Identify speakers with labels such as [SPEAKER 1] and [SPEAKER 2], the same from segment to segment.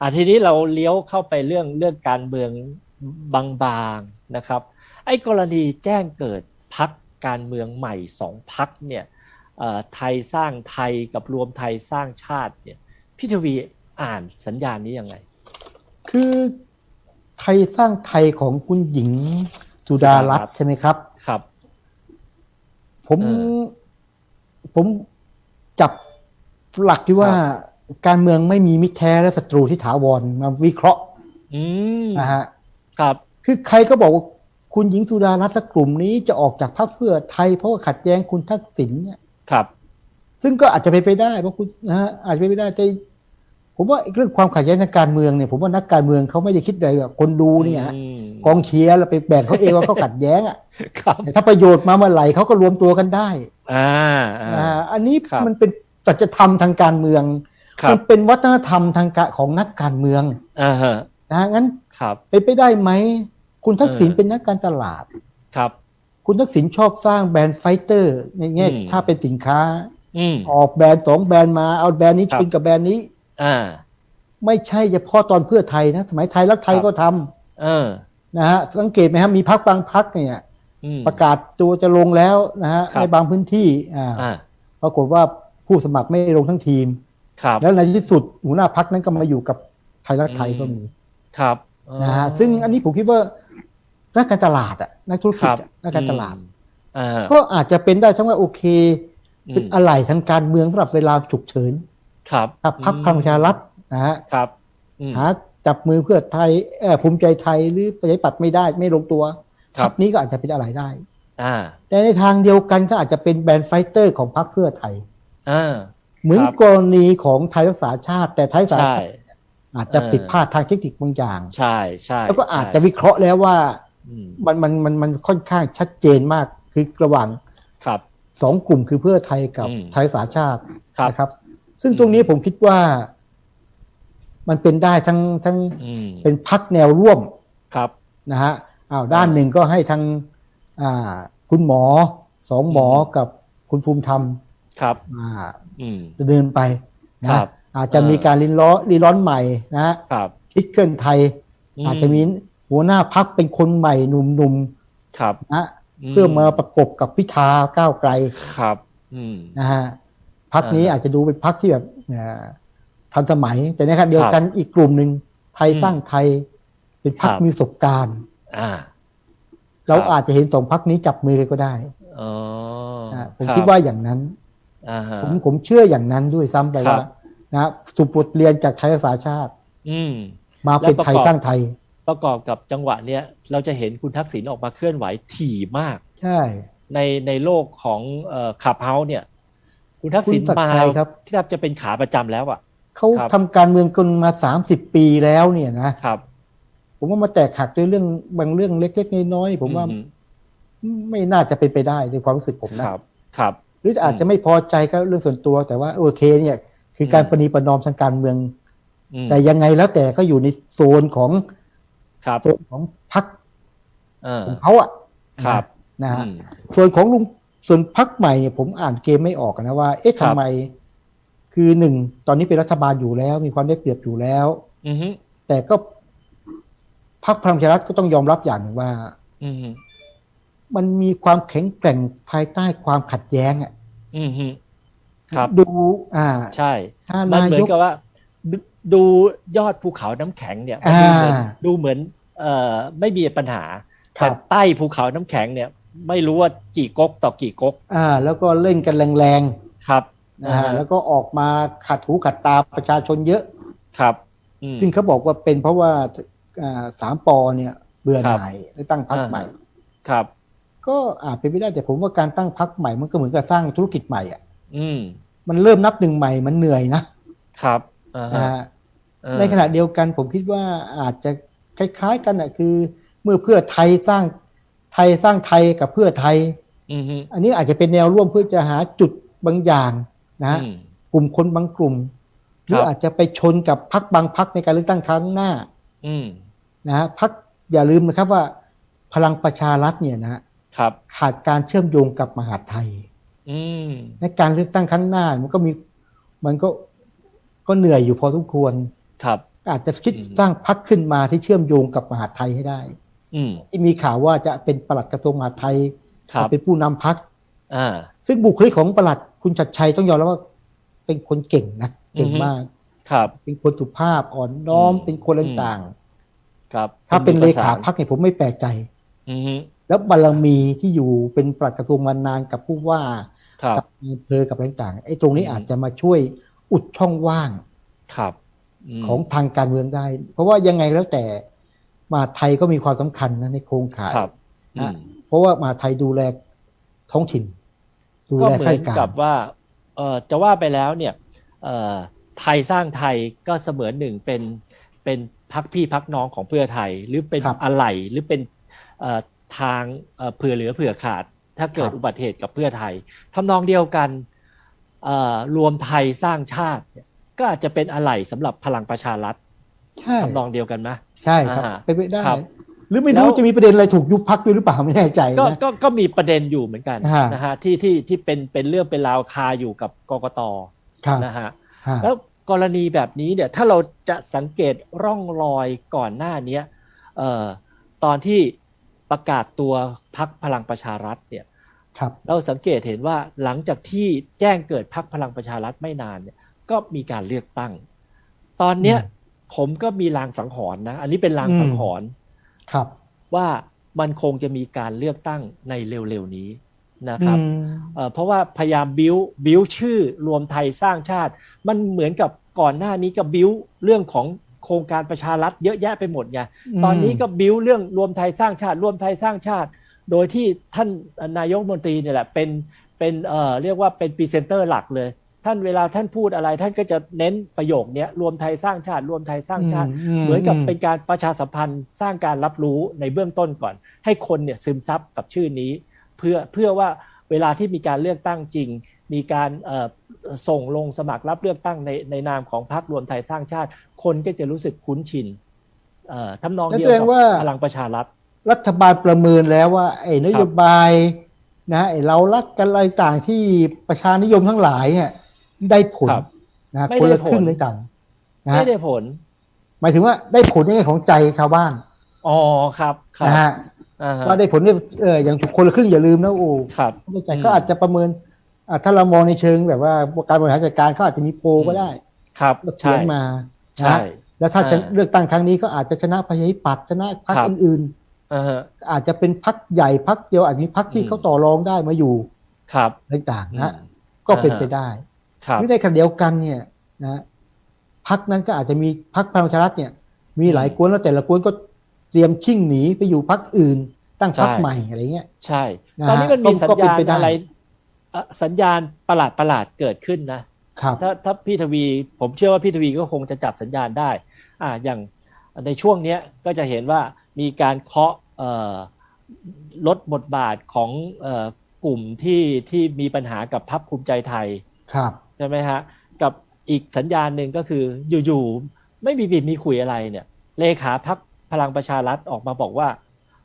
[SPEAKER 1] อะทีนี้เราเลี้ยวเข้าไปเรื่องเรื่องการเมืองบางๆนะครับ ไอ้กรณีแจ้งเกิดพักการเมืองใหม่สองพักเนี่ยเอ่อไทยสร้างไทยกับรวมไทยสร้างชาติเนี่ยพี่ทวีอ่านสัญญาณนี้ยังไง
[SPEAKER 2] คือไทยสร้างไทยของคุณหญิงสุดารัตน์ใช่ไหมครับ
[SPEAKER 1] ครับ
[SPEAKER 2] ผม
[SPEAKER 1] เออ
[SPEAKER 2] ผมจับหลักที่ว่า การเมืองไม่มีมิตรแท้และศัตรูที่ถาวรมาวิเคราะห์
[SPEAKER 1] อืม
[SPEAKER 2] นะฮะ
[SPEAKER 1] ครับ
[SPEAKER 2] คือใครก็บอกว่าคุณหญิงสุดารัตน์และกลุ่มนี้จะออกจากพรรคเพื่อไทยเพราะว่าขัดแย้งคุณทักษิณเนี่ย
[SPEAKER 1] ครับ
[SPEAKER 2] ซึ่งก็อาจจะเป็นไปได้เพราะคุณนะฮะอาจจะเป็นไปได้แต่ผมว่าเรื่องความขัดแย้งทางการเมืองเนี่ยผมว่านักการเมืองเขาไม่ได้คิดอะไรแบบคนดูเนี่ยฮะ
[SPEAKER 1] อืม
[SPEAKER 2] กองเชียร์แล้วไปแบ่งเขาเองว่าเขาขัดแย้งอะ
[SPEAKER 1] ครับ
[SPEAKER 2] แต่ถ้าประโยชน์มาเมื่อไหร่เขาก็รวมตัวกันได้
[SPEAKER 1] อ่าอ่า
[SPEAKER 2] อ่าอันนี้
[SPEAKER 1] ครับ
[SPEAKER 2] มันเป็นสัจธรรมทางการเมือง
[SPEAKER 1] ครั
[SPEAKER 2] มั
[SPEAKER 1] บ
[SPEAKER 2] นเป็นวัฒนธรรมทางการของนักการเมือง
[SPEAKER 1] อ่าฮะ
[SPEAKER 2] นะฮะงั้น
[SPEAKER 1] ครับ
[SPEAKER 2] เป็นไปได้ไหม คุณทักษิณ
[SPEAKER 1] เออ
[SPEAKER 2] เป็นนักการตลาด
[SPEAKER 1] ครับ
[SPEAKER 2] คุณทักษิณชอบสร้างแบรนด์ไฟเตอร์ในแง่
[SPEAKER 1] อืม
[SPEAKER 2] ถ้าเป็นสินค้า
[SPEAKER 1] อืม
[SPEAKER 2] ออกแบรนด์สองแบรนด์มาเอาแบรนด์นี้
[SPEAKER 1] ครั
[SPEAKER 2] ช
[SPEAKER 1] บ
[SPEAKER 2] นกับแบรนด์นี้
[SPEAKER 1] อ่า
[SPEAKER 2] ไม่ใช่เฉพาะตอนเพื่อไทยนะสมัยไทยรักไทย
[SPEAKER 1] ครับ
[SPEAKER 2] ก็ทำ
[SPEAKER 1] เออ
[SPEAKER 2] นะฮะสังเกตไหมครับมีพักบางพักเนี่ย
[SPEAKER 1] อืม
[SPEAKER 2] ประกาศตัวจะลงแล้วนะฮะ
[SPEAKER 1] ครับ
[SPEAKER 2] ในบางพื้นที่อ่า
[SPEAKER 1] อ่า
[SPEAKER 2] ปรากฏว่าผู้สมัครไม่ลงทั้งทีม
[SPEAKER 1] ครับ
[SPEAKER 2] แล้วในที่สุดหัวหน้าพักนั้นก็มาอยู่กับไทยรักไทย
[SPEAKER 1] อืม
[SPEAKER 2] ก็มี
[SPEAKER 1] ครับ
[SPEAKER 2] นะฮะซึ่งอันนี้ผมคิดว่านักการตลาดอะนักธุร
[SPEAKER 1] ค
[SPEAKER 2] กิจ
[SPEAKER 1] รับ
[SPEAKER 2] อะนักการตลาด
[SPEAKER 1] อ่า
[SPEAKER 2] ก็อาจจะเป็นได้ทั้งว่าโอเค
[SPEAKER 1] อื
[SPEAKER 2] เป็น
[SPEAKER 1] ม
[SPEAKER 2] อะไรทางการเมืองสำหรับเวลาฉุกเฉิน
[SPEAKER 1] ครับ
[SPEAKER 2] กับพักพลังประชารัฐนะฮะ
[SPEAKER 1] ครับอืม
[SPEAKER 2] หาจับมือเพื่อไทยเอ่อภูมิใจไทยหรือประชาธิปัตย์ไม่ได้ไม่ลงตัว
[SPEAKER 1] ครับ
[SPEAKER 2] พรรคนี้ก็อาจจะเป็นอะไรได้
[SPEAKER 1] อ่า
[SPEAKER 2] แต่ในทางเดียวกันก็อาจจะเป็นแบรนด์ไฟเตอร์ของพรรคเพื่อไทย
[SPEAKER 1] อ่า
[SPEAKER 2] เหมือน
[SPEAKER 1] ครับ
[SPEAKER 2] กรณีของไทยรักษาชาติ แต่ไทยรักษา
[SPEAKER 1] ใช่
[SPEAKER 2] ชาติอาจจะ
[SPEAKER 1] เออ
[SPEAKER 2] ผิดพลาดทางเทคนิคบางอย่าง
[SPEAKER 1] ใช่ใช่
[SPEAKER 2] แล้วก็อาจจะ
[SPEAKER 1] ใช่
[SPEAKER 2] วิเคราะห์แล้วว่า
[SPEAKER 1] อืม
[SPEAKER 2] มันมันมันมันค่อนข้างชัดเจนมากคือระหว่าง
[SPEAKER 1] ครับ
[SPEAKER 2] สองกลุ่มคือเพื่อไทยกับ
[SPEAKER 1] อืม
[SPEAKER 2] ไทยรักษาชาติ
[SPEAKER 1] ครับ
[SPEAKER 2] นะครับ ซึ่งตรงนี้ผมคิดว่า มันเป็นได้ทั้งทั้ง
[SPEAKER 1] อืม
[SPEAKER 2] เป็นพักแนวร่วม
[SPEAKER 1] ครับ
[SPEAKER 2] นะฮะอ้าวด้านหนึ่งก็ให้ทางอ่าคุณหมอสองหมอ
[SPEAKER 1] อืม
[SPEAKER 2] กับคุณภูมิธรรม
[SPEAKER 1] ครับ
[SPEAKER 2] อ่า
[SPEAKER 1] อืม
[SPEAKER 2] เดินไปนะครับอาจจะมี
[SPEAKER 1] เออ
[SPEAKER 2] การรินล้อรีร้อนใหม่นะฮะ
[SPEAKER 1] ครับ
[SPEAKER 2] คิดเคลื่อนไทย อาจจะมีหัวหน้าพักเป็นคนใหม่หนุ่ม
[SPEAKER 1] ครับ
[SPEAKER 2] ๆนะเพื่อมาประกบกับพิธาก้าวไกล
[SPEAKER 1] ครับอืม
[SPEAKER 2] นะฮะพักนี้
[SPEAKER 1] เอออ
[SPEAKER 2] อาจจะดูเป็นพักที่แบบเอ่อทันสมัย แต่ในขณะเดียวกันอีกกลุ่มหนึ่งไทย
[SPEAKER 1] อืม
[SPEAKER 2] สร้างไทยเป็นพัก
[SPEAKER 1] ครับ
[SPEAKER 2] มีประสบการณ์
[SPEAKER 1] อ่า
[SPEAKER 2] เรา
[SPEAKER 1] ครับ
[SPEAKER 2] อาจจะเห็นสองพักนี้จับมือกันก็ได้
[SPEAKER 1] อ๋อ
[SPEAKER 2] นะผม
[SPEAKER 1] รับ
[SPEAKER 2] คิดว่าอย่างนั้น
[SPEAKER 1] อ่าฮะ
[SPEAKER 2] ผมผมเชื่ออย่างนั้นด้วยซ้ำไป
[SPEAKER 1] ครั
[SPEAKER 2] ว่า
[SPEAKER 1] บ
[SPEAKER 2] นะสุบทเรียนจากไทยรักษาชาติ
[SPEAKER 1] อืม
[SPEAKER 2] มาเป็น
[SPEAKER 1] แล้วประกอบ
[SPEAKER 2] ไทยสร้างไทย
[SPEAKER 1] ประกอบกับจังหวะเนี้ยเราจะเห็นคุณทักษิณออกมาเคลื่อนไหวถี่มาก
[SPEAKER 2] ใช่
[SPEAKER 1] ในในโลกของเอ่อขับเฮาเนี่ย คุณทักษิณ
[SPEAKER 2] คุณศักดิ์
[SPEAKER 1] มา
[SPEAKER 2] ชัยครับ
[SPEAKER 1] ที่แทบจะเป็นขาประจำแล้วอะ
[SPEAKER 2] เขา
[SPEAKER 1] ครับ
[SPEAKER 2] ทำการเมืองกันมาสามสิบปีแล้วเนี่ยนะ
[SPEAKER 1] ครับ
[SPEAKER 2] ผมว่ามาแตกหักด้วยเรื่องบางเรื่องเล็ก ๆ น้อยๆผมว่า
[SPEAKER 1] อืม
[SPEAKER 2] ไม่น่าจะเป็นไปได้ในความรู้สึกผมนะครับ
[SPEAKER 1] ครับ
[SPEAKER 2] หรืออาจจะไม่พอใจก็เรื่องส่วนตัว แต่ว่าโอเค เนี่ย คือการ
[SPEAKER 1] อืม
[SPEAKER 2] ประนีประนอมทางการเมือง
[SPEAKER 1] อืม
[SPEAKER 2] แต่ยังไงแล้วแต่ก็อยู่ในโซนของ
[SPEAKER 1] ครับ
[SPEAKER 2] โซนของพรรค
[SPEAKER 1] เออ
[SPEAKER 2] ของเขาอะ
[SPEAKER 1] ครับ
[SPEAKER 2] นะฮะ
[SPEAKER 1] อืม
[SPEAKER 2] ส่วนของลุงส่วนพักใหม่เนี่ยผมอ่านเกมไม่ออกนะว่า เอ๊ะ
[SPEAKER 1] ครับ
[SPEAKER 2] ทำไม คือหนึ่งตอนนี้เป็นรัฐบาลอยู่แล้ว มีความได้เปรียบอยู่แล้ว
[SPEAKER 1] อืมฮึ
[SPEAKER 2] แต่ก็พักพลังประชารัฐก็ต้องยอมรับอย่างหนึ่งว่า
[SPEAKER 1] อื มฮึ
[SPEAKER 2] มันมีความแข็งแกร่งภายใต้ความขัดแย้งอะ
[SPEAKER 1] อืมฮึครับ
[SPEAKER 2] ดู อ่า
[SPEAKER 1] ใช่
[SPEAKER 2] ถ้า
[SPEAKER 1] มัน
[SPEAKER 2] นา
[SPEAKER 1] เหมือยน
[SPEAKER 2] ก
[SPEAKER 1] กับว่าดดูยอดภูเขาน้ำแข็งเนี่ย
[SPEAKER 2] อ่า
[SPEAKER 1] ดูเหมือนดูเหมือนเอ่อไม่มีปัญหา
[SPEAKER 2] ครั
[SPEAKER 1] แต่
[SPEAKER 2] บ
[SPEAKER 1] ใต้ภูเขาน้ำแข็งเนี่ย ไม่รู้ว่ากี่ก๊กต่อกี่ก๊ก
[SPEAKER 2] อ่า แล้วก็เล่นกันแรง
[SPEAKER 1] ครับ
[SPEAKER 2] ๆนะฮะแล้วก็ออกมาขัดหูขัดตาประชาชนเยอะ
[SPEAKER 1] ครับอืม
[SPEAKER 2] ซึ่งเขาบอกว่าเป็นเพราะว่าอ่าสามปอเนี่ย เบื่อ
[SPEAKER 1] ค
[SPEAKER 2] ห
[SPEAKER 1] รับ
[SPEAKER 2] น่ายและตั้งพัก
[SPEAKER 1] อ่า
[SPEAKER 2] ใหม่
[SPEAKER 1] ครับ
[SPEAKER 2] ก็อาจเป็นไปได้แต่ผมว่าการตั้งพักใหม่มันก็เหมือนกับสร้างธุรกิจใหม่อะ
[SPEAKER 1] อืม
[SPEAKER 2] มันเริ่มนับหนึ่งใหม่มันเหนื่อยนะครับ
[SPEAKER 1] อ่า
[SPEAKER 2] นะ
[SPEAKER 1] ฮะ
[SPEAKER 2] ฮะ
[SPEAKER 1] เออ
[SPEAKER 2] ในขณะเดียวกันผมคิดว่าอาจจะคล้าย ๆ กันอะคือ เมื่อเพื่อไทยสร้างไทยสร้างไทยกับเพื่อไทย
[SPEAKER 1] อืมฮึ
[SPEAKER 2] อันนี้อาจจะเป็นแนวร่วมเพื่อจะหาจุดบางอย่างนะฮะ
[SPEAKER 1] อืม
[SPEAKER 2] กลุ่มคนบางกลุ่มหรือ
[SPEAKER 1] ครับ
[SPEAKER 2] อาจจะไปชนกับพักบางพักในการเลือกตั้งครั้งหน้า
[SPEAKER 1] อืม
[SPEAKER 2] นะฮะพักอย่าลืมนะครับว่าพลังประชารัฐเนี่ยนะฮะ
[SPEAKER 1] ครับ
[SPEAKER 2] ขาดการเชื่อมโยงกับมหาดไทย
[SPEAKER 1] อืม
[SPEAKER 2] ในการเลือกตั้งครั้งหน้า มันก็มีมันก็ก็เหนื่อยอยู่พอสมควร
[SPEAKER 1] ครับ
[SPEAKER 2] อาจจะคิด
[SPEAKER 1] อืม
[SPEAKER 2] สร้างพักขึ้นมาที่เชื่อมโยงกับมหาดไทยให้ได้
[SPEAKER 1] อืม
[SPEAKER 2] ที่มีข่าวว่าจะเป็นปลัดกระทรวงมหาดไทย
[SPEAKER 1] ครับ
[SPEAKER 2] เป็นผู้นำพัก
[SPEAKER 1] อ่า
[SPEAKER 2] ซึ่งบุคลิกของปลัดคุณชัดชัยต้องยอมรับว่าเป็นคนเก่งนะเก่ง
[SPEAKER 1] อือฮึ
[SPEAKER 2] มาก
[SPEAKER 1] ครับ
[SPEAKER 2] เป็นคนสุภาพอ่อนน้อม
[SPEAKER 1] อืม
[SPEAKER 2] เป็นคนต่าง
[SPEAKER 1] ครับ
[SPEAKER 2] ๆถ้าเป็นเลขา
[SPEAKER 1] ภ
[SPEAKER 2] พักเนี่ยผมไม่แปลกใจ
[SPEAKER 1] อือฮึ
[SPEAKER 2] แล้วบารมีที่อยู่เป็นปลัดกระทรวงมานานกับผู้ว่า
[SPEAKER 1] ครับ
[SPEAKER 2] กับอำเภอกับอะไรต่างๆไอ้ตรงนี้
[SPEAKER 1] อืม
[SPEAKER 2] อาจจะมาช่วยอุดช่องว่าง
[SPEAKER 1] ครับม
[SPEAKER 2] ของทางการเมืองได้ เพราะว่ายังไงแล้วแต่มหาดไทยก็มีความสำคัญนะในโครงข่าย
[SPEAKER 1] ครับ
[SPEAKER 2] นะ
[SPEAKER 1] อืม
[SPEAKER 2] เพราะว่ามหาดไทยดูแลท้องถิ่น ดู
[SPEAKER 1] ก็
[SPEAKER 2] แล
[SPEAKER 1] เหมื
[SPEAKER 2] ข้า
[SPEAKER 1] อ
[SPEAKER 2] ราช
[SPEAKER 1] น
[SPEAKER 2] การ
[SPEAKER 1] กับว่าเอ่อจะว่าไปแล้วเนี่ยเอ่อไทยสร้างไทยก็เสมือนหนึ่งเป็นเป็นพักพี่พักน้องของเพื่อไทย หรือเป็น
[SPEAKER 2] ครับ
[SPEAKER 1] อะไหล่หรือเป็นเอ่อ ทางเอ่อเผื่อเหลือเผื่อขาด ถ้าเกิด
[SPEAKER 2] ครับ
[SPEAKER 1] อุบัติเหตุกับเพื่อไทยทำนองเดียวกันเอ่อรวมไทยสร้างชาติเนี่ยก็อาจจะเป็นอะไหล่สำหรับพลังประชารัฐ
[SPEAKER 2] ใช่
[SPEAKER 1] ทำนองเดียวกันไหม
[SPEAKER 2] ใช่ครับ
[SPEAKER 1] อ่า
[SPEAKER 2] ไปนไปได้
[SPEAKER 1] ครับ
[SPEAKER 2] หรือไม่
[SPEAKER 1] แล้
[SPEAKER 2] รู้
[SPEAKER 1] ว
[SPEAKER 2] จะมีประเด็นอะไรถูกยุบพักด้วยหรือเปล่าไม่แน่ใจ
[SPEAKER 1] ก็
[SPEAKER 2] นะ
[SPEAKER 1] ก็ก็มีประเด็นอยู่เหมือนกัน
[SPEAKER 2] ฮะ
[SPEAKER 1] นะฮะที่ที่ที่เป็นเป็นเรื่องเป็นราวคาอยู่กับกกต
[SPEAKER 2] ครับ
[SPEAKER 1] นะฮะ
[SPEAKER 2] ฮะ
[SPEAKER 1] แล้วกรณีแบบนี้เนี่ยถ้าเราจะสังเกตร่องรอยก่อนหน้าเนี้ยเอ่อตอนที่ ประกาศตัวพักพลังประชารัฐเนี่ย
[SPEAKER 2] ครับ
[SPEAKER 1] เราสังเกตเห็นว่าหลังจากที่แจ้งเกิดพักพลังประชารัฐไม่นานเนี่ยก็มีการเลือกตั้ง ตอนเนี้ย
[SPEAKER 2] อืม
[SPEAKER 1] ผมก็มีลางสังหรณ์นะ อันนี้เป็นลางสังหรณ์
[SPEAKER 2] ครับ
[SPEAKER 1] ว่ามันคงจะมีการเลือกตั้งในเร็วๆนี้นะครับ
[SPEAKER 2] อืม
[SPEAKER 1] เอ่อเพราะว่าพยายามบิวบิวชื่อรวมไทยสร้างชาติ มันเหมือนกับก่อนหน้านี้ก็บิวเรื่องของ โครงการประชารัฐเยอะแยะไปหมดไงตอนนี้ก็บิวเรื่องรวมไทยสร้างชาติ รวมไทยสร้างชาติ โดยที่ท่านนายกรัฐมนตรีเนี่ยแหละเป็นเป็นเอ่อเรียกว่าเป็นพรีเซนเตอร์หลักเลย ท่านเวลาท่านพูดอะไร ท่านก็จะเน้นประโยคเนี้ยรวมไทยสร้างชาติ รวมไทยสร้างชาติ เหมือนกับเป็นการประชาสัมพันธ์สร้างการรับรู้ในเบื้องต้นก่อน ให้คนเนี่ยซึมซับกับชื่อนี้ เพื่อเพื่อว่าเวลาที่มีการเลือกตั้งจริง มีการเอ่อส่งลงสมัครรับเลือกตั้งในในนามของพรรครวมไทยสร้างชาติ คนก็จะรู้สึกคุ้นชินเอ่อทำนอง
[SPEAKER 2] นั่น
[SPEAKER 1] เดียว
[SPEAKER 2] แสดง
[SPEAKER 1] กับ
[SPEAKER 2] ว่า
[SPEAKER 1] พลังประชารัฐ
[SPEAKER 2] รัฐบาลประเมินแล้วว่า ไอ้นโยบายนะไอ้เรารักกันอะไรต่างที่ประชานิยมทั้งหลายเนี่ยได้ผล
[SPEAKER 1] ครับ
[SPEAKER 2] นะ
[SPEAKER 1] ไม่
[SPEAKER 2] คน
[SPEAKER 1] ได้
[SPEAKER 2] ละครึ่ง
[SPEAKER 1] ผล
[SPEAKER 2] เลยต่างนะ
[SPEAKER 1] ไม่
[SPEAKER 2] ฮะ
[SPEAKER 1] ได้ผล
[SPEAKER 2] หมายถึงว่าได้ผลในแง่ของใจชาวบ้าน
[SPEAKER 1] อ๋อครับครับ
[SPEAKER 2] นะฮะ
[SPEAKER 1] อ่าฮะ
[SPEAKER 2] ว่าได้ผลเนี่ยเอออย่างคนละครึ่งอย่าลืมนะโอ้
[SPEAKER 1] ครับ
[SPEAKER 2] แต่
[SPEAKER 1] อืม
[SPEAKER 2] เขาอาจจะประเมินอะถ้าเรามองในเชิงแบบว่าการบริหารจัดการเขาอาจจะมีโพลก็ได้
[SPEAKER 1] ครับ
[SPEAKER 2] ก็เขี
[SPEAKER 1] ใช่
[SPEAKER 2] ยนมานะ
[SPEAKER 1] ใช่
[SPEAKER 2] แล้วถ้า
[SPEAKER 1] อ่า
[SPEAKER 2] ชนะเลือกตั้งครั้งนี้ก็อาจจะชนะประชาธิปัตย์ชนะพรรค
[SPEAKER 1] ครับ
[SPEAKER 2] อื่น
[SPEAKER 1] อ่าฮะ
[SPEAKER 2] ๆอาจจะเป็นพรรคใหญ่พรรคเดียวอาจจะมีพรรคที่
[SPEAKER 1] อืม
[SPEAKER 2] เขาต่อรองได้มาอยู่
[SPEAKER 1] ครับ
[SPEAKER 2] อะไรต่างๆนะ
[SPEAKER 1] อืม
[SPEAKER 2] ก็เป็น
[SPEAKER 1] อ่าฮะ
[SPEAKER 2] ไปได้
[SPEAKER 1] ครับ
[SPEAKER 2] ไม่ได้ขณะเดียวกันเนี่ยนะพรรคนั้นก็อาจจะมีพรรคพลังประชารัฐเนี่ย มีหลายกวนแล้วแต่ละกวนก็เตรียมชิ่งหนีไปอยู่พรรคอื่น ตั้งพรรค
[SPEAKER 1] ใช่
[SPEAKER 2] ใหม่อะไรเงี้ย
[SPEAKER 1] ใช่
[SPEAKER 2] นะฮะ
[SPEAKER 1] ตอนนี้มันมี
[SPEAKER 2] ก็
[SPEAKER 1] สัญ
[SPEAKER 2] ก็เป็น
[SPEAKER 1] ญาณ
[SPEAKER 2] ไปได้
[SPEAKER 1] อะไรเอ่อสัญญาณประหลาดประหลาดๆเกิดขึ้นนะ
[SPEAKER 2] ครับ
[SPEAKER 1] ถ้าถ้าพี่ทวี ผมเชื่อว่าพี่ทวีก็คงจะจับสัญญาณได้ อ่าอย่างในช่วงเนี้ยก็จะเห็นว่ามีการเคาะเอ่อลดบทบาทของเอ่อกลุ่มที่ที่มีปัญหากับพักภูมิใจไทย
[SPEAKER 2] ครับ
[SPEAKER 1] ใช่ไหมฮะกับอีกสัญญาณหนึ่งก็คืออยู่ๆไม่มีบิดมีคุยอะไรเนี่ย เลขาพักพลังประชารัฐออกมาบอกว่า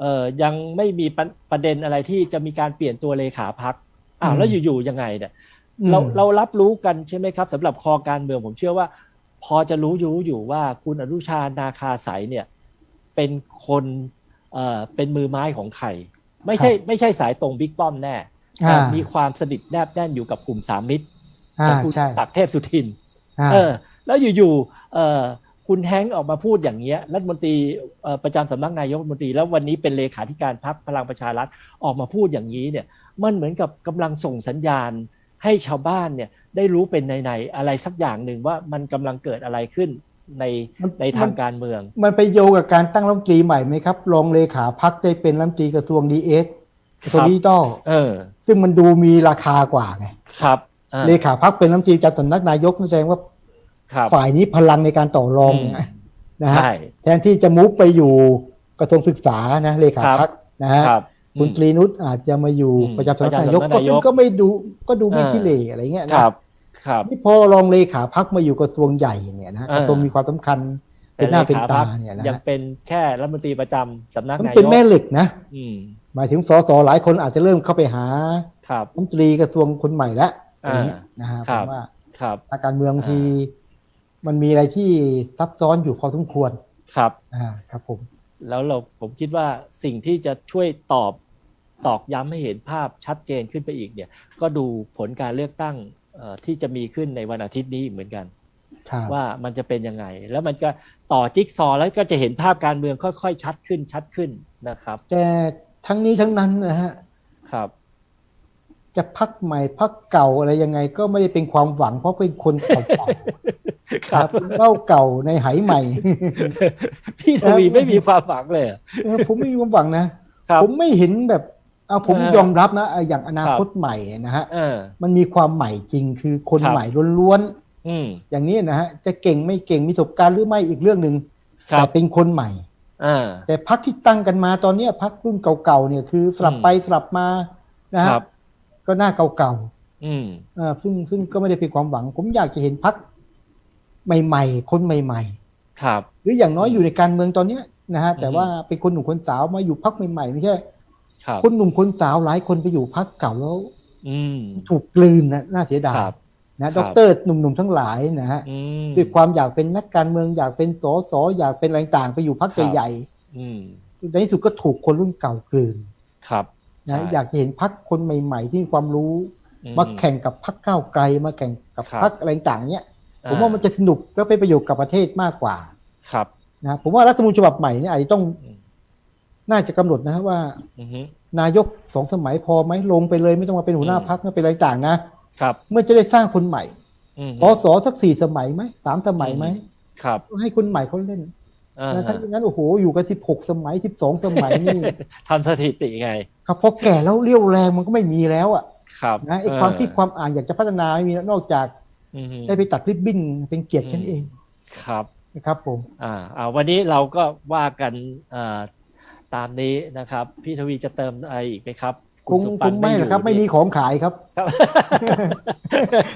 [SPEAKER 1] เออยังไม่มีประประเด็นอะไรที่จะมีการเปลี่ยนตัวเลขาพักอ้าว
[SPEAKER 2] อืม
[SPEAKER 1] แล้วอยู่ๆยังไงเนี่ย
[SPEAKER 2] อืม
[SPEAKER 1] เราเรารับรู้กันใช่ไหมครับสำหรับคอการเมืองผมเชื่อว่า พอจะรู้อยู่อยู่ว่าคุณอนุชานาคาสายเนี่ย เป็นคนเอ่อเป็นมือไม้ของใครไม่ใช่ไม่ใช่สายตรงบิ๊กป้อมแน่แต่
[SPEAKER 2] อ่า
[SPEAKER 1] มีความสนิทแนบแน่นอยู่กับกลุ่มสามมิตร
[SPEAKER 2] อ่า
[SPEAKER 1] ของคุณ
[SPEAKER 2] ใช่
[SPEAKER 1] ตักเทพสุทิน
[SPEAKER 2] อ่า
[SPEAKER 1] เออ แล้วอยู่ๆเออคุณแฮงค์ออกมาพูดอย่างเงี้ยรัฐมนตรีเอ่อประจำสำนักนายกรัฐมนตรีแล้ววันนี้เป็นเลขาธิการพรรคพลังประชารัฐออกมาพูดอย่างนี้เนี่ย มันเหมือนกับกำลังส่งสัญญาณ ให้ชาวบ้านเนี่ยได้รู้เป็นในๆอะไรสักอย่างหนึ่งว่ามันกำลังเกิดอะไรขึ้นใน
[SPEAKER 2] มัน
[SPEAKER 1] ในทางการเมือง
[SPEAKER 2] มันไปโยงกับการตั้งรัฐมนตรีใหม่ไหมครับรองเลขาพักได้เป็นรัฐมนตรีกระทรวงดีเอสกระทรวง
[SPEAKER 1] ครับ
[SPEAKER 2] ดิจิตอล
[SPEAKER 1] เออ
[SPEAKER 2] ซึ่งมันดูมีราคากว่าไง
[SPEAKER 1] ครับอ่า
[SPEAKER 2] เลขาพักเป็นรัฐมนตรีจากสำนักนายกแสดงว่า
[SPEAKER 1] ครับ
[SPEAKER 2] ฝ่ายนี้พลังในการต่อรอง
[SPEAKER 1] อืม
[SPEAKER 2] เนี่ยนะฮะ
[SPEAKER 1] ใช่
[SPEAKER 2] แทนที่จะมุกไปอยู่กระทรวงศึกษานะเลขา
[SPEAKER 1] ครับ
[SPEAKER 2] พักนะฮะ
[SPEAKER 1] ครับ
[SPEAKER 2] คุณ
[SPEAKER 1] อืม
[SPEAKER 2] ตรีนุชอาจจะมาอยู่
[SPEAKER 1] อืม
[SPEAKER 2] ประจำสำนักนายก
[SPEAKER 1] ประจำสำนัก
[SPEAKER 2] ก็
[SPEAKER 1] นายก
[SPEAKER 2] ซึ่งก็ไม่ดูก็ดูไม่
[SPEAKER 1] อ่า
[SPEAKER 2] ขี้เหร่อะไรเงี้ยนะครับ
[SPEAKER 1] ครับ
[SPEAKER 2] นี่พอรองเลขาพักมาอยู่กระทรวงใหญ่เนี่ยนะฮะ
[SPEAKER 1] อ่าก
[SPEAKER 2] ระทรวงมีความสำคัญเป็นหน้าเป็นตาเนี่ยนะ
[SPEAKER 1] ยัง
[SPEAKER 2] ฮะ
[SPEAKER 1] เป็นแค่รัฐมนตรีประจำสำนัก
[SPEAKER 2] มัน
[SPEAKER 1] นาย
[SPEAKER 2] เป็น
[SPEAKER 1] ก
[SPEAKER 2] แม่เหล็กนะ
[SPEAKER 1] อืม
[SPEAKER 2] หมายถึงสสหลายคนอาจจะเริ่มเข้าไปหา
[SPEAKER 1] ครับ
[SPEAKER 2] รัฐมนตรีกระทรวงคนใหม่แล้วอะไร
[SPEAKER 1] อ่า
[SPEAKER 2] เงี้ยนะฮะ
[SPEAKER 1] ค
[SPEAKER 2] ผ
[SPEAKER 1] รับ
[SPEAKER 2] มว่า
[SPEAKER 1] ครับ
[SPEAKER 2] นักการเมืองบางทีมันมีอะไรที่ซับซ้อนอยู่พอสมควร
[SPEAKER 1] ครับ
[SPEAKER 2] อ่าครับผม
[SPEAKER 1] แล้วเราผมคิดว่าสิ่งที่จะช่วยตอบ ตอกย้ำให้เห็นภาพชัดเจนขึ้นไปอีกเนี่ย ก็ดูผลการเลือกตั้งเอ่อที่จะมีขึ้นในวันอาทิตย์นี้อีกเหมือนกัน
[SPEAKER 2] ครับ
[SPEAKER 1] ว่ามันจะเป็นยังไง แล้วมันก็ต่อจิ๊กซอว์แล้วก็จะเห็นภาพการเมืองค่อยๆชัดขึ้นชัดขึ้นนะครับ
[SPEAKER 2] แต่ทั้งนี้ทั้งนั้นนะฮะ
[SPEAKER 1] ครับ
[SPEAKER 2] จะพักใหม่พักเก่าอะไรยังไง ก็ไม่ได้เป็นความหวัง เพราะเป็นคนเก่าๆ
[SPEAKER 1] ครับ
[SPEAKER 2] เป็นเหล่าเก่าในไหใหม่
[SPEAKER 1] พี่ทวีไม่มีความหวังเลยเหรอ
[SPEAKER 2] เออผมไม่มีความหวังนะ
[SPEAKER 1] ครับ
[SPEAKER 2] ผมไม่เห็นแบบ เอาผม
[SPEAKER 1] เออย
[SPEAKER 2] อมรับนะไอ้อย่างอนาคตใหม่นะฮะ
[SPEAKER 1] เออ
[SPEAKER 2] มันมีความใหม่จริงคือคน
[SPEAKER 1] ครับ
[SPEAKER 2] ใหม่ล้วน
[SPEAKER 1] อืม
[SPEAKER 2] ๆอย่างนี้นะฮะจะเก่งไม่เก่งมีประสบการณ์หรือไม่อีกเรื่องหนึ่ง
[SPEAKER 1] ครั
[SPEAKER 2] แต่
[SPEAKER 1] บ
[SPEAKER 2] เป็นคนใหม่
[SPEAKER 1] อ่า
[SPEAKER 2] แต่พักที่ตั้งกันมาตอนเนี้ยพักรุ่นเก่าๆเนี่ยคือสลับ
[SPEAKER 1] อืม
[SPEAKER 2] ไปสลับมานะ
[SPEAKER 1] ค
[SPEAKER 2] ฮะ
[SPEAKER 1] รับ
[SPEAKER 2] ก็หน้าเก่า
[SPEAKER 1] อืม
[SPEAKER 2] ๆอ่าซึ่งซึ่งก็ไม่ได้เป็นความหวัง ผมอยากจะเห็นพักใหม่ ๆ คนใหม่
[SPEAKER 1] ครับ
[SPEAKER 2] ๆหรืออย่างน้อยอยู่ในการเมืองตอนเนี้ยนะฮะแต่
[SPEAKER 1] อือฮึ
[SPEAKER 2] ว่าเป็นคนหนุ่มคนสาวมาอยู่พักใหม่ๆไม่ใช่
[SPEAKER 1] ครับ
[SPEAKER 2] คนหนุ่มคนสาวหลายคนไปอยู่พักเก่าแล้ว
[SPEAKER 1] อืม
[SPEAKER 2] ถูกกลืนนะน่าเสียดาย
[SPEAKER 1] ครับ
[SPEAKER 2] นะ
[SPEAKER 1] ครั
[SPEAKER 2] ด็
[SPEAKER 1] บ
[SPEAKER 2] อกเตอร์หนุ่มๆทั้งหลายนะฮะ
[SPEAKER 1] อืม
[SPEAKER 2] ด้วยความอยากเป็นนักการเมืองอยากเป็นสสอยากเป็นอะไรต่างๆไปอยู่พัก
[SPEAKER 1] ครับ
[SPEAKER 2] ใหญ่
[SPEAKER 1] อืม
[SPEAKER 2] ๆในที่สุดก็ถูกคนรุ่นเก่ากลืน
[SPEAKER 1] ครับ
[SPEAKER 2] นะ
[SPEAKER 1] ใช่
[SPEAKER 2] อยากจะเห็นพักคนใหม่ ๆ ที่มีความรู้
[SPEAKER 1] อื
[SPEAKER 2] มาแข่งกับพักก้าวไกลมาแข่งกับ
[SPEAKER 1] ครับ
[SPEAKER 2] พักอะไรต่างๆเนี้ย
[SPEAKER 1] อ่
[SPEAKER 2] ผมว่ามันจะสนุกแล้วเป็นประโยชน์กับประเทศมากกว่า
[SPEAKER 1] ครับ
[SPEAKER 2] นะผมว่ารัฐธรรมนูญฉบับใหม่เนี่ยอาจจะต้อง
[SPEAKER 1] อืม
[SPEAKER 2] น่าจะกำหนดนะว่า
[SPEAKER 1] อือฮึ
[SPEAKER 2] นายกสองสมัยพอไหมลงไปเลย ไม่ต้องมาเป็นหัวหน้า
[SPEAKER 1] อืม
[SPEAKER 2] พักไม่เป็นอะไรต่างนะครับ เมื่อจะได้สร้างคนใหม่
[SPEAKER 1] อืม
[SPEAKER 2] สอสอสักสี่สมัยไหมสามสมัยไหม
[SPEAKER 1] ครับ
[SPEAKER 2] ให้คนใหม่เขาเล่น
[SPEAKER 1] อ่า
[SPEAKER 2] นะถ้าอย่างนั้นโอ้โหอยู่กันสิบหกสมัยสิบสองสมัยนี่
[SPEAKER 1] ทำสถิติไง
[SPEAKER 2] ครับพอแก่แล้วเรี่ยวแรงมันก็ไม่มีแล้วอะ
[SPEAKER 1] ครับ
[SPEAKER 2] นะไอ้ความคิดความอ่านอยากจะพัฒนาไม่มีแล้วนอกจาก
[SPEAKER 1] อือฮึ
[SPEAKER 2] ได้ไปตัดริบบิ้นเป็นเกียรติแค่นั้นเอง
[SPEAKER 1] ครับ
[SPEAKER 2] นะครับผม
[SPEAKER 1] อ่าอ่าวันนี้เราก็ว่ากันอ่า ตามนี้นะครับ พี่ทวีจะเติมอะไรอีกไหมครับ
[SPEAKER 2] คง
[SPEAKER 1] สุ
[SPEAKER 2] ค
[SPEAKER 1] ปัน
[SPEAKER 2] งไม่หรอกครับ
[SPEAKER 1] ยู่
[SPEAKER 2] ไม่มี
[SPEAKER 1] นี่
[SPEAKER 2] ของขายครับ
[SPEAKER 1] ครับ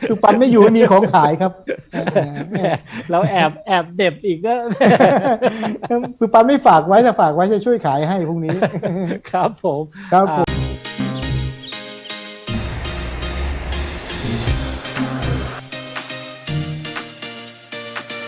[SPEAKER 2] สุปันไม่อยู่ไม่มีของขายครับ
[SPEAKER 1] แหมเราแอบแอบเด็บอีกก็
[SPEAKER 2] สุปันไม่ฝากไว้ถ้าฝากไว้จะช่วยขายให้พรุ่งนี้
[SPEAKER 1] ครับผม
[SPEAKER 2] ครับ
[SPEAKER 1] อ่า
[SPEAKER 2] ผม